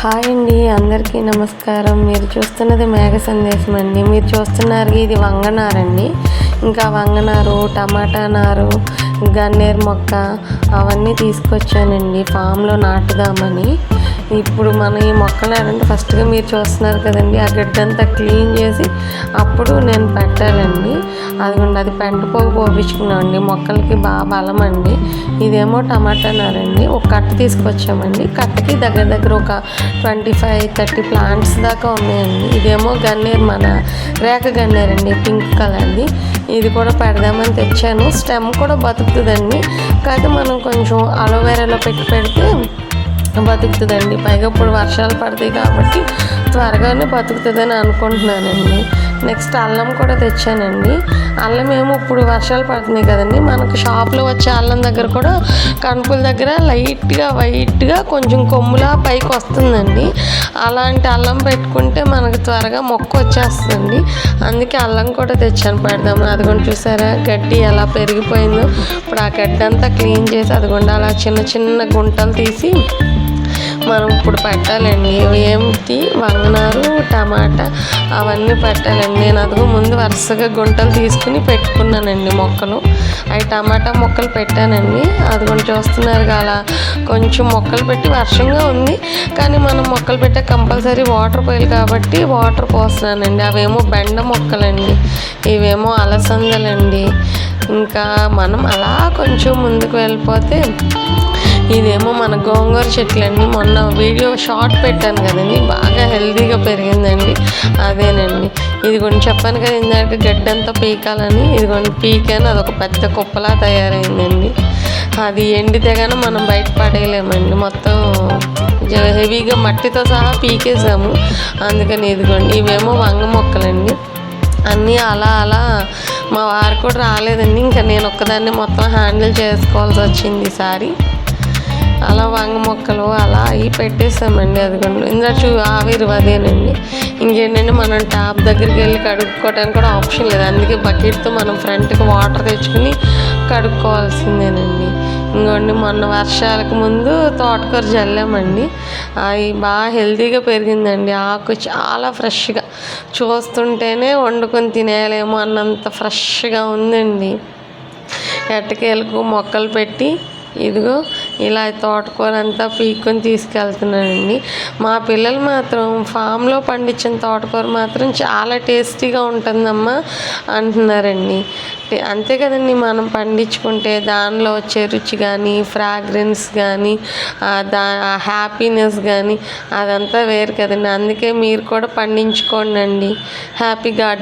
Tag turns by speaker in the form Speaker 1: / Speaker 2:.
Speaker 1: Hi అండి అందరికీ నమస్కారం. మీరు చూస్తున్నది మేఘ సందేశం అండి. మీరు చూస్తున్నారు ఇది వంగనారండి ఇంకా వంగనారు టమాటా నారు గన్నేరు మొక్క అవన్నీ తీసుకొచ్చానండి. ఫామ్లో నాటుదామని. ఇప్పుడు మన ఈ మొక్కలు ఏంటంటే ఫస్ట్గా మీరు చూస్తున్నారు కదండి. ఆ గడ్డంతా క్లీన్ చేసి అప్పుడు నేను పెట్టాలండి. అదిగోండి అది పెంటపోగు పోపించుకున్నామండి. మొక్కలకి బాగా బలం అండి. ఇదేమో టమాటా నారండి. ఒక కట్ట తీసుకొచ్చామండి. కట్టకి దగ్గర దగ్గర ఒక ట్వంటీ ఫైవ్ థర్టీ ప్లాంట్స్ దాకా ఉన్నాయండి. ఇదేమో గన్నేరు మన రేఖ గన్నేరు అండి పింక్ కలర్ది ఇది కూడా పెడదామని తెచ్చాను. స్టెమ్ కూడా బతుకుతుందండి. కాకపోతే మనం కొంచెం అలోవెరాలో పెట్టి పెడితే బతుకుతుందండి. పైగా ఇప్పుడు వర్షాలు పడతాయి కాబట్టి త్వరగానే బతుకుతుందని అనుకుంటున్నానండి. నెక్స్ట్ అల్లం కూడా తెచ్చానండి. అల్లం ఏమో ఇప్పుడు వర్షాలు పడుతున్నాయి కదండి. మనకు షాప్లో వచ్చే అల్లం దగ్గర కూడా కణుపుల దగ్గర లైట్గా వైట్గా కొంచెం కొమ్ములా పైకి వస్తుందండి. అలాంటి అల్లం పెట్టుకుంటే మనకు త్వరగా మొక్క వచ్చేస్తుంది అందుకే అల్లం కూడా తెచ్చాను. పెడదాము అదిగోండి చూసారా? గడ్డి ఎలా పెరిగిపోయిందో. ఇప్పుడు ఆ గడ్డి అంతా క్లీన్ చేసి అదిగోండి అలా చిన్న చిన్న గుంటలు తీసి మనం ఇప్పుడు పెట్టాలండి. ఏమిటి? వంగనారు టమాటా అవన్నీ పెట్టాలండి. నేను అదిగో ముందు వరుసగా గుంటలు తీసుకుని పెట్టుకున్నానండి మొక్కలు. అవి టమాటా మొక్కలు పెట్టానండి. అది కొంచెం చూస్తున్నారు కదా కొంచెం మొక్కలు పెట్టి వర్షంగా ఉంది. కానీ మనం మొక్కలు పెట్టే కంపల్సరీ వాటర్ పోయాలి కాబట్టి వాటర్ పోస్తున్నానండి. అవేమో బెండ మొక్కలండి. ఇవేమో అలసందలండి. ఇంకా మనం అలా కొంచెం ముందుకు వెళ్ళిపోతే ఇదేమో మన గోంగూర చెట్లండి. మొన్న వీడియో షార్ట్ పెట్టాను కదండి. బాగా హెల్తీగా పెరిగిందండి. అదేనండి. ఇదిగోండి చెప్పాను కదా ఇందాక గడ్డంతా పీకాలని. ఇదిగోండి పీకాను. అదొక పెద్ద కుప్పలా తయారైందండి. అది ఎండితే కానీ మనం బయట పడేయలేమండి. మొత్తం జ- హెవీగా మట్టితో సహా పీకేసాము. అందుకని ఇదిగోండి ఇవేమో వంగ మొక్కలండి. అన్నీ అలా అలా మా వారు కూడా రాలేదండి. ఇంకా నేను ఒక్కదాన్ని మొత్తం హ్యాండిల్ చేసుకోవాల్సి వచ్చింది ఈసారి. అలా వంగ మొక్కలు అలా అవి పెట్టేసామండి అదిగోండి. ఇందులో చూ ఆవిరి అదేనండి ఇంకేంటంటే మనం ట్యాప్ దగ్గరికి వెళ్ళి కడుక్కోవడానికి కూడా ఆప్షన్ లేదు. అందుకే బకెట్తో మనం ఫ్రంట్కి వాటర్ తెచ్చుకుని కడుక్కోవాల్సిందేనండి. ఇంకోండి మొన్న వర్షాలకు ముందు తోటకూర జల్లామండి. అవి బాగా హెల్తీగా పెరిగిందండి. ఆకు చాలా ఫ్రెష్గా. చూస్తుంటేనే వండుకొని తినేయాలేమో అన్నంత ఫ్రెష్గా ఉందండి. ఎట్టకేలకు మొక్కలు పెట్టి ఇదిగో ఇలా తోటకూర అంతా పీక్కొని తీసుకెళ్తున్నానండి. మా పిల్లలు మాత్రం ఫామ్లో పండించిన తోటకూర మాత్రం చాలా టేస్టీగా ఉంటుందమ్మా అంటున్నారండి. అంతే కదండి మనం పండించుకుంటే దానిలో వచ్చే రుచి కానీ ఫ్రాగ్రెన్స్ కానీ దా హ్యాపీనెస్ కానీ అదంతా వేరు కదండి. అందుకే మీరు కూడా పండించుకోండి అండి హ్యాపీ గార్డెన్.